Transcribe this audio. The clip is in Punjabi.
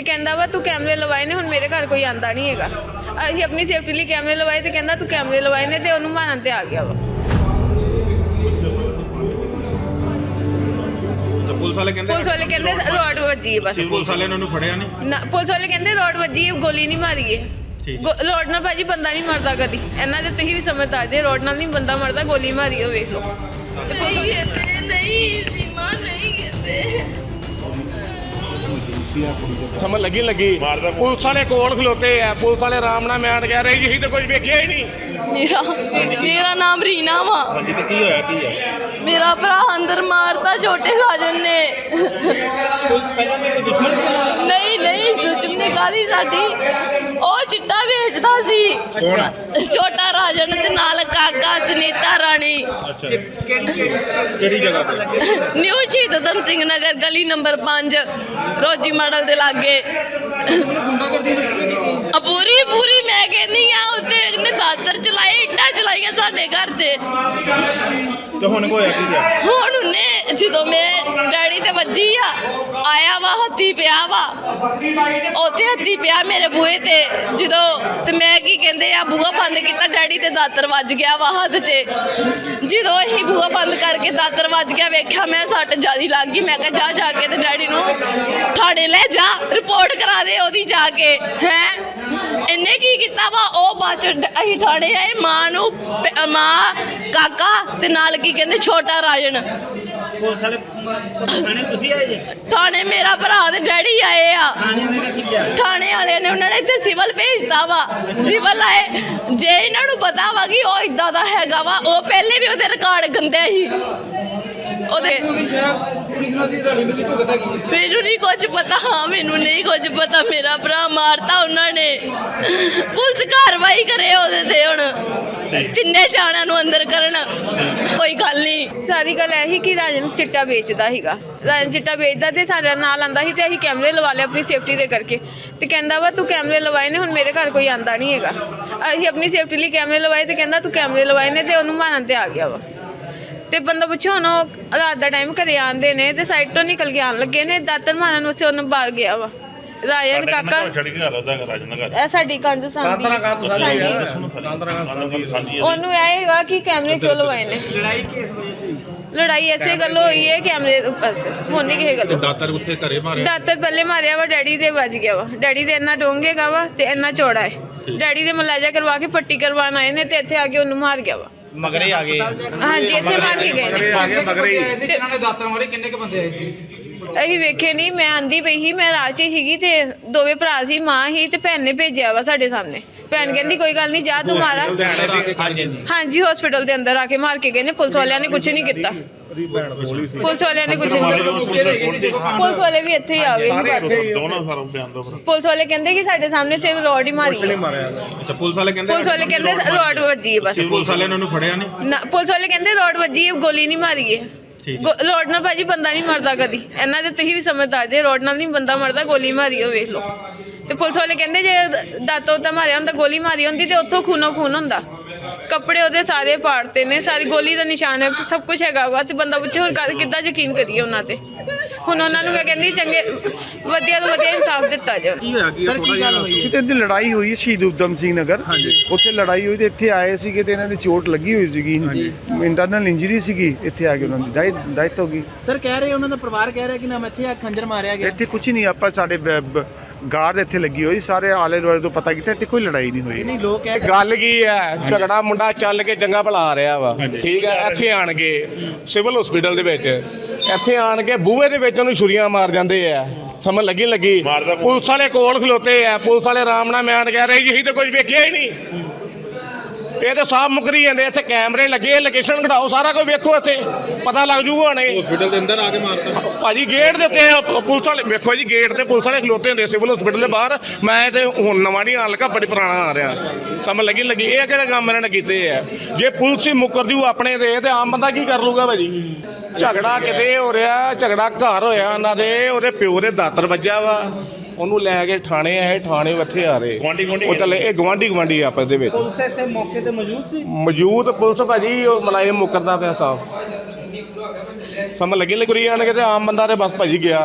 ਤੇ ਕਹਿੰਦਾ ਵਾ ਤੂੰ ਕੈਮਰੇ ਲਵਾਏ ਨੇ ਹੁਣ ਮੇਰੇ ਘਰ ਕੋਈ ਆਂਦਾ ਨਹੀਂ ਹੈਗਾ। ਅਸੀਂ ਆਪਣੀ ਸੇਫਟੀ ਲਈ ਕੈਮਰੇ ਲਵਾਏ ਤੇ ਕਹਿੰਦਾ ਤੂੰ ਕੈਮਰੇ ਲਵਾਏ ਨੇ ਤੇ ਉਹਨੂੰ ਮਾਰਨ ਤੇ ਆ ਗਿਆ ਵਾ। ਅੱਛਾ ਪੁਲਿਸ ਵਾਲੇ ਕਹਿੰਦੇ ਪੁਲਿਸ ਵਾਲੇ ਕਹਿੰਦੇ ਰੋਡ ਵੱਜੀ ਹੈ ਬਸ। ਪੁਲਿਸ ਵਾਲਿਆਂ ਨੇ ਉਹਨੂੰ ਫੜਿਆ ਨਹੀਂ ਨਾ ਪੁਲਿਸ ਵਾਲੇ ਕਹਿੰਦੇ ਰੋਡ ਵੱਜੀ ਹੈ ਗੋਲੀ ਨਹੀਂ ਮਾਰੀ ਹੈ। ਠੀਕ। ਗੋ- ਰੋਡ ਨਾਲ ਭਾਜੀ ਬੰਦਾ ਨਹੀਂ ਮਰਦਾ ਕਦੀ। ਇਹਨਾਂ ਦੇ ਤੁਸੀਂ ਵੀ ਸਮਝਦਾਰ ਜੇ ਰੋਡ ਨਾਲ ਨਹੀਂ ਬੰਦਾ ਮਰਦਾ ਗੋਲੀ ਮਾਰੀ ਹੋ ਵੇਖ ਲਓ। ਨਹੀਂ ਕਹਿੰਦੇ ਨਹੀਂ ਸੀਮਾ ਨਹੀਂ ਕਹਿੰਦੇ ਸਮਝ ਲੱਗੀ ਲੱਗੀ? ਮਾਰਦਾ ਪੁਲਿਸ ਵਾਲੇ ਕੋਲ ਖਲੋਤੇ ਆ ਪੁਲਿਸ ਵਾਲੇ ਆਰਾਮ ਨਾਲ ਮੈਂ ਕਹਿ ਰਹੇ ਜੀ ਤਾਂ ਕੁਝ ਵੇਖਿਆ ਹੀ ਨਹੀਂ। ਮੇਰਾ ਮੇਰਾ ਨਾਮ ਰੀਨਾ ਵਾ। ਹਾਂਜੀ ਤੇ ਕੀ ਹੋਇਆ ਕੀ ਹੈ ਮੇਰਾ ਭਰਾ ਅੰਦਰ ਮਾਰਤਾ ਛੋਟੇ ਰਾਜਨ ਨੇ। ਨਹੀਂ ਨਹੀਂ ਦੁਸ਼ਮਣੀ ਕਾਦੀ ਸਾਡੀ? ਉਹ ਚਿੱਟਾ ਵੇਚਦਾ ਸੀ। ਕੌਣ ਛੋਟਾ ਰਾਜਨ ਤੇ ਨਾਲ ਕਾਕਾ ਸੁਨੀਤਾ ਰਾਣੀ। ਅੱਛਾ। ਕਿਹੜੀ ਜਗ੍ਹਾ ਤੇ? ਨਿਊ ਸ਼ਹੀਦ ਊਧਮ ਸਿੰਘ ਨਗਰ ਗਲੀ ਨੰਬਰ 5 ਰੋਜੀ ਮਾਡਲ ਦੇ ਲਾਗੇ। ਪੂਰੀ ਪੂਰੀ ਮੈਂ ਕਹਿੰਦੀ ਆ ਉੱਤੇ ਇਹਨੇ ਦਾਤਰ ਚਲਾਏ। ਤੇ ਹੁਣ ਹੋਇਆ ਕੀ ਹੈ ਹੁਣ ਉਹਨੇ ਜਦੋਂ ਮੈਂ ਡੈਡੀ ਤੇ ਵੱਜੀ ਆ, ਆਇਆ ਵਾ, ਹੱਥੀ ਪਿਆ ਵਾ। ਉੱਥੇ ਹੱਥੀ ਪਿਆ ਮੇਰੇ ਬੂਹੇ ਤੇ। ਜਦੋਂ ਤੇ ਮੈਂ ਕੀ ਕਹਿੰਦੇ ਆ, ਬੂਹਾ ਬੰਦ ਕੀਤਾ, ਡੈਡੀ ਤੇ ਦਾਤਰ ਵੱਜ ਗਿਆ ਵਾ ਹੱਥ 'ਚ। ਜਦੋਂ ਅਸੀਂ ਬੂਹਾ ਬੰਦ ਕਰਕੇ ਦਾਤਰ ਵੱਜ ਗਿਆ, ਵੇਖਿਆ ਮੈਂ ਸੱਟ ਜਿਆਦੀ ਲੱਗ ਗਈ। ਮੈਂ ਕਿਹਾ, ਜਾ ਜਾ ਕੇ ਤੇ ਡੈਡੀ ਨੂੰ ਥਾਣੇ ਲੈ ਜਾ ਰਿਪੋਰਟ ਕਰਾ ਦੇ ਉਹਦੀ ਜਾ ਕੇ। ਹੈ? ਇਹਨੇ ਕੀ ਕੀਤਾ ਵਾ? ਉਹ ਬਾਅਦ ਚ ਅਸੀਂ ਥਾਣੇ ਆਏ, ਮਾਂ ਨੂੰ ਮਾਂ ਕਾਕਾ ਤੇ ਨਾਲ ਕੀ ਕਹਿੰਦੇ ਛੋਟਾ ਰਾਜਨ। ਪੁਲਿਸ ਵਾਲੇ ਥਾਣੇ ਤੁਸੀਂ ਆਏ ਜੀ? ਥਾਣੇ ਮੇਰਾ ਭਰਾ ਤੇ ਡੈਡੀ ਆਏ ਆ। ਥਾਣੇ ਵਾਲੇ ਕੀ ਕਿਹਾ ਥਾਣੇ ਵਾਲਿਆਂ ਨੇ ਉਹਨਾਂ ਨੇ ਇੱਥੇ ਸਿਵਲ ਭੇਜਤਾ ਵਾ। ਸਿਵਲ ਆਏ। ਜੇ ਇਹਨਾਂ ਨੂੰ ਪਤਾ ਵਾ ਕਿ ਉਹ ਇਦਾਂ ਦਾ ਹੈਗਾ ਵਾ ਉਹ ਪਹਿਲੇ ਵੀ ਉਹਦੇ ਰਿਕਾਰਡ ਗੰਦੇ ਸੀ। ਉਹਦੇ ਮੈਨੂੰ ਨਹੀਂ ਕੁਝ ਪਤਾ ਹਾਂ ਮੈਨੂੰ ਨਹੀਂ ਕੁਝ ਪਤਾ ਮੇਰਾ ਭਰਾ ਮਾਰਤਾ ਉਹਨਾਂ ਨੇ। ਪੁਲਿਸ ਕਾਰਵਾਈ ਕਰੇ ਉਹਦੇ ਤੇ ਹੁਣ। ਤਿੰਨੇ ਜਾਣਿਆਂ ਨੂੰ ਅੰਦਰ ਕਰਨ? ਕੋਈ ਗੱਲ ਨਹੀਂ। ਸਾਰੀ ਗੱਲ ਇਹ ਕਿ ਰਾਜਨ ਚਿੱਟਾ ਵੇਚਦਾ ਸੀਗਾ। ਰਾਜਨ ਚਿੱਟਾ ਵੇਚਦਾ ਤੇ ਸਾਡੇ ਨਾਲ ਆਂਦਾ ਸੀ ਤੇ ਅਸੀਂ ਕੈਮਰੇ ਲਵਾ ਲਏ ਆਪਣੀ ਸੇਫਟੀ ਦੇ ਕਰਕੇ। ਤੇ ਕਹਿੰਦਾ ਵਾ ਤੂੰ ਕੈਮਰੇ ਲਵਾਏ ਨੇ ਹੁਣ ਮੇਰੇ ਘਰ ਕੋਈ ਆਂਦਾ ਨਹੀਂ ਹੈਗਾ। ਅਸੀਂ ਆਪਣੀ ਸੇਫਟੀ ਲਈ ਕੈਮਰੇ ਲਵਾਏ ਤੇ ਕਹਿੰਦਾ ਤੂੰ ਕੈਮਰੇ ਲਵਾਏ ਨੇ ਤੇ ਉਹਨੂੰ ਮਾਰਨ ਤੇ ਆ ਗਿਆ ਵਾ। ਤੇ ਬੰਦਾ ਪੁੱਛੋ ਉਹ ਰਾਤ ਦਾ ਟਾਈਮ ਘਰੇ ਆਂਦੇ ਨੇ ਤੇ ਸਾਈਡ ਤੋਂ ਨਿਕਲ ਕੇ ਆਣ ਲੱਗੇ ਨੇ ਦਾਤਰ ਮਾਰਨ ਵਾਸਤੇ ਉਹਨੂੰ ਬਾਹਰ ਗਿਆ ਵਾ। ਰਾਜਨ ਕਾਕਾ। ਛੱਡ ਕੇ ਘਰ ਉਹਦਾ ਰਾਜਨ ਦਾ ਘਰ। ਇਹ ਸਾਡੀ ਕੰਧ ਸਾਂਝੀ ਸਾਂਝੀ ਉਹਨੂੰ ਇਹ ਹੈਗਾ ਕਿ ਕੈਮਰੇ ਕਿਉਂ ਲਵਾਏ ਨੇ। ਲੜਾਈ ਕੇਸ ਹੋਈ? ਲੜਾਈ ਐਸੇ ਗੱਲ ਹੋਈ ਹੈ ਕੈਮਰੇ ਬਸ ਹੁਣ ਨਹੀਂ ਕਿਸੇ ਗੱਲ। ਦਾਤਰ ਉੱਥੇ ਘਰੇ ਮਾਰੇ ਦਾਤਰ ਪਹਿਲੇ ਮਾਰਿਆ ਵਾ ਡੈਡੀ ਦੇ ਵੱਜ ਗਿਆ ਵਾ। ਡੈਡੀ ਦੇ ਇੰਨਾ ਡੋਂਗੇਗਾ ਵਾ ਤੇ ਇੰਨਾ ਚੌੜਾ ਹੈ। ਡੈਡੀ ਦੇ ਮਲਾਜਾ ਕਰਵਾ ਕੇ ਪੱਟੀ ਕਰਵਾਉਣ ਆਏ ਨੇ ਤੇ ਇੱਥੇ ਆ ਕੇ ਉਹਨੂੰ ਮਾਰ ਗਿਆ ਵਾ। ਮਗਰੇ ਆ ਗਏ। ਹਾਂਜੀ ਇੱਥੇ ਮਾਰ ਕੇ ਗਏ। ਨੇ। ਆ ਗਏ ਮਗਰੇ ਐਸੇ ਜਿਹਨਾਂ ਨੇ ਦਾਤਰ ਮਾਰੇ ਕਿੰਨੇ ਕ ਬੰਦੇ ਆਏ ਸੀ? ਅਸੀਂ ਵੇਖੇ ਨਹੀਂ ਮੈਂ ਆਂਦੀ ਪਈ ਸੀ ਮੈਂ ਰਾਹ 'ਚ ਸੀਗੀ ਤੇ ਦੋਵੇਂ ਭਰਾ ਸੀ ਮਾਂ ਸੀ ਤੇ ਭੈਣ ਨੇ ਭੇਜਿਆ ਵਾ ਸਾਡੇ ਸਾਹਮਣੇ। ਭੈਣ ਕਹਿੰਦੀ ਕੋਈ ਗੱਲ ਨਹੀਂ ਜਾ ਤੂੰ ਮਾਰਾ ਹਾਂਜੀ ਹਸਪੀਟਲ ਦੇ ਅੰਦਰ ਆ ਕੇ ਮਾਰ ਕੇ ਗਏ ਨੇ। ਪੁਲਿਸ ਵਾਲਿਆਂ ਨੇ ਕੁਝ ਨਹੀਂ ਕੀਤਾ। ਪੁਲਿਸ ਵਾਲਿਆਂ ਨੇ ਕੁਝ ਨਹੀਂ ਕੀਤਾ। ਪੁਲਿਸ ਵਾਲੇ ਵੀ ਇੱਥੇ ਹੀ ਆ ਗਏ। ਪੁਲਿਸ ਵਾਲੇ ਕਹਿੰਦੇ ਕਿ ਸਾਡੇ ਸਾਹਮਣੇ ਸਿਰ ਰੋਡ ਹੀ ਮਾਰੀ। ਅੱਛਾ ਪੁਲਿਸ ਵਾਲੇ ਕਹਿੰਦੇ ਪੁਲਿਸ ਵਾਲੇ ਕਹਿੰਦੇ ਰੋਡ ਵੱਜੀ ਹੈ ਬਸ। ਪੁਲਿਸ ਵਾਲਿਆਂ ਨੇ ਉਹਨੂੰ ਫੜਿਆ ਨਹੀਂ? ਨਾ ਪੁਲਿਸ ਵਾਲੇ ਕਹਿੰਦੇ ਰੋਡ ਵੱਜੀ ਹੈ ਗੋਲੀ ਨਹੀਂ ਮਾਰੀ ਹੈ ਗੋ- ਰੋਡ ਨਾਲ ਭਾਜੀ ਬੰਦਾ ਨਹੀਂ ਮਰਦਾ ਕਦੀ। ਇਹਨਾਂ ਦੇ ਤੁਸੀਂ ਵੀ ਸਮਝਦਾਰ ਜੇ ਰੋਡ ਨਾਲ ਨਹੀਂ ਬੰਦਾ ਮਰਦਾ, ਗੋਲੀ ਮਾਰੀ ਹੋ ਵੇਖ ਲਓ। ਤੇ ਪੁਲਿਸ ਵਾਲੇ ਕਹਿੰਦੇ ਜੇ ਦਾਤੋਂ ਤਾਂ ਮਾਰਿਆ ਹੁੰਦਾ, ਗੋਲੀ ਮਾਰੀ ਹੁੰਦੀ ਤੇ ਉੱਥੋਂ ਖੂਨੋ ਖੂਨ ਹੁੰਦਾ। ਕੱਪੜੇ ਉਹਦੇ ਸਾਰੇ ਪਾੜਤੇ ਨੇ, ਸਾਰੀ ਗੋਲੀ ਦਾ ਨਿਸ਼ਾਨ ਹੈ, ਸਭ ਕੁਝ ਹੈਗਾ ਵਾ ਤੇ ਬੰਦਾ ਪੁੱਛੇ ਹੁਣ ਕਰ- ਕਿੱਦਾਂ ਯਕੀਨ ਕਰੀਏ ਉਹਨਾਂ ਤੇ? ਹੁਣ ਉਹਨਾਂ ਨੂੰ ਮੈਂ ਕਹਿੰਦੀ ਚੰਗੇ ਵਧੀਆ ਤੋਂ ਵਧੀਆ ਇਨਸਾਫ ਦਿੱਤਾ ਜਾਵੇ। ਕੀ ਹੋਇਆ? ਕੀ ਸਰ ਕੀ ਗੱਲ ਹੋਈ ਕਿਤੇ ਦੀ ਲੜਾਈ ਹੋਈ ਹੈ ਸ਼ਹੀਦ ਉਦਮ ਸਿੰਘ ਨਗਰ। ਉੱਥੇ ਲੜਾਈ ਹੋਈ ਤੇ ਇੱਥੇ ਆਏ ਸੀਗੇ ਤੇ ਇਹਨਾਂ ਦੀ ਚੋਟ ਲੱਗੀ ਹੋਈ ਸੀਗੀ। ਇੰਟਰਨਲ ਇੰਜਰੀ ਸੀਗੀ ਇੱਥੇ ਆ ਕੇ ਉਹਨਾਂ ਦੀ। ਡੈਥ ਹੋ ਗਈ। ਸਰ ਕਹਿ ਰਹੇ ਉਹਨਾਂ ਦਾ ਪਰਿਵਾਰ ਕਹਿ ਰਿਹਾ ਕਿ ਨਾ ਇੱਥੇ ਆ ਖੰਜਰ ਮਾਰਿਆ ਗਿਆ। ਇੱਥੇ ਕੁਝ ਨਹੀਂ ਆਪਾਂ ਸਾਡੇ ਗਾਰਡ ਇੱਥੇ ਲੱਗੀ ਹੋਈ ਸਾਰੇ ਆਲੇ ਦੁਆਲੇ ਤੋਂ ਪਤਾ ਕੀਤਾ ਇੱਥੇ ਕੋਈ ਲੜਾਈ ਨਹੀਂ ਹੋਈ। ਨਹੀਂ ਲੋਕ ਕਹਿ ਗੱਲ ਕੀ ਹੈ? ਝਗੜਾ ਮੁੰਡਾ ਚੱਲ ਕੇ ਚੰਗਾ ਭਲਾ ਆ ਰਿਹਾ ਵਾ। ਠੀਕ ਹੈ ਇੱਥੇ ਆਣ ਕੇ ਸਿਵਲ ਹਸਪੀਟਲ ਦੇ ਵਿੱਚ ਇੱਥੇ ਆਣ ਕੇ ਬੂਹੇ ਦੇ ਵਿੱਚ ਉਹਨੂੰ ਛੁਰੀਆਂ ਮਾਰ ਜਾਂਦੇ ਆ। ਸਮਝ ਲੱਗੀ ਲੱਗੀ? ਪੁਲਿਸ ਵਾਲੇ ਕੋਲ ਖਲੋਤੇ ਆ ਪੁਲਿਸ ਵਾਲੇ ਆਰਾਮ ਨਾਲ ਮੈਂ ਕਹਿ ਰਹੇ ਜੀ ਅਸੀਂ ਤਾਂ ਕੁਝ ਵੇਖਿਆ ਹੀ ਨਹੀਂ। ਇਹ ਤਾਂ ਸਾਫ਼ ਮੁਕਰੀ ਜਾਂਦੇ ਇੱਥੇ ਕੈਮਰੇ ਲੱਗੇ ਲੋਕੇਸ਼ਨ ਘਟਾਓ ਸਾਰਾ ਕੁਝ ਵੇਖੋ ਇੱਥੇ। ਪਤਾ ਲੱਗ ਜੂਗਾ ਹਣੇ ਹਸਪੀਟਲ ਦੇ ਅੰਦਰ ਆ ਕੇ ਮਾਰਤਾ। ਭਾਜੀ ਗੇਟ ਦੇ ਉੱਤੇ ਪੁਲਿਸ ਵਾਲੇ। ਵੇਖੋ ਜੀ ਗੇਟ ਤੇ ਪੁਲਿਸ ਵਾਲੇ ਖਲੋਤੇ ਹੁੰਦੇ ਸਿਵਲ ਹਸਪੀਟਲ ਦੇ ਬਾਹਰ। ਮੈਂ ਤੇ ਹੁਣ ਨਵਾਂ ਨਹੀਂ ਆਣ ਲੱਗਾ ਬੜੀ ਪੁਰਾਣਾ ਆ ਰਿਹਾ। ਸਮਝ ਲੱਗੀ ਲੱਗੀ। ਇਹ ਕਿਹੜੇ ਕੰਮ ਇਹਨਾਂ ਨੇ ਕੀਤੇ ਆ? ਜੇ ਪੁਲਿਸ ਹੀ ਮੁੱਕਰ ਜੂ ਆਪਣੇ ਦੇ ਤੇ ਆਮ ਬੰਦਾ ਕੀ ਕਰ ਲੂਗਾ ਭਾਜੀ? ਝਗੜਾ ਕਿਤੇ ਹੋ ਰਿਹਾ ਝਗੜਾ ਘਰ ਹੋਇਆ ਉਹਨਾਂ ਦੇ ਉਹਦੇ ਪਿਓ ਦੇ ਦਾਤਰ ਵੱਜਾ ਵਾ। ਉਹਨੂੰ ਲੈ ਕੇ ਥਾਣੇ ਆਏ ਥਾਣੇ ਉੱਥੇ ਆ ਰਹੇ। ਗੁਆਂਢੀ- ਗੁਆਂਢੀ ਉਹ ਚੱਲੇ ਇਹ ਗਵਾਂਢੀ ਗਵਾਂਢੀ ਆਪਸ ਦੇ ਵਿੱਚ। ਪੁਲਿਸ ਇੱਥੇ ਮੌਕੇ ਤੇ ਮੌਜੂਦ ਸੀ? ਮੌਜੂਦ ਪੁਲਿਸ ਭਾਜੀ ਉਹ ਮਲਾਇਮ ਮੁਕਰਦਾ ਪਿਆ ਸਾਹ ਸਮਝ ਲੱਗੀ ਲੱਗੀ ਆਣ ਕੇ ਤੇ ਆਮ ਬੰਦਾ ਤੇ ਬਸ ਭਾਜੀ ਗਿਆ।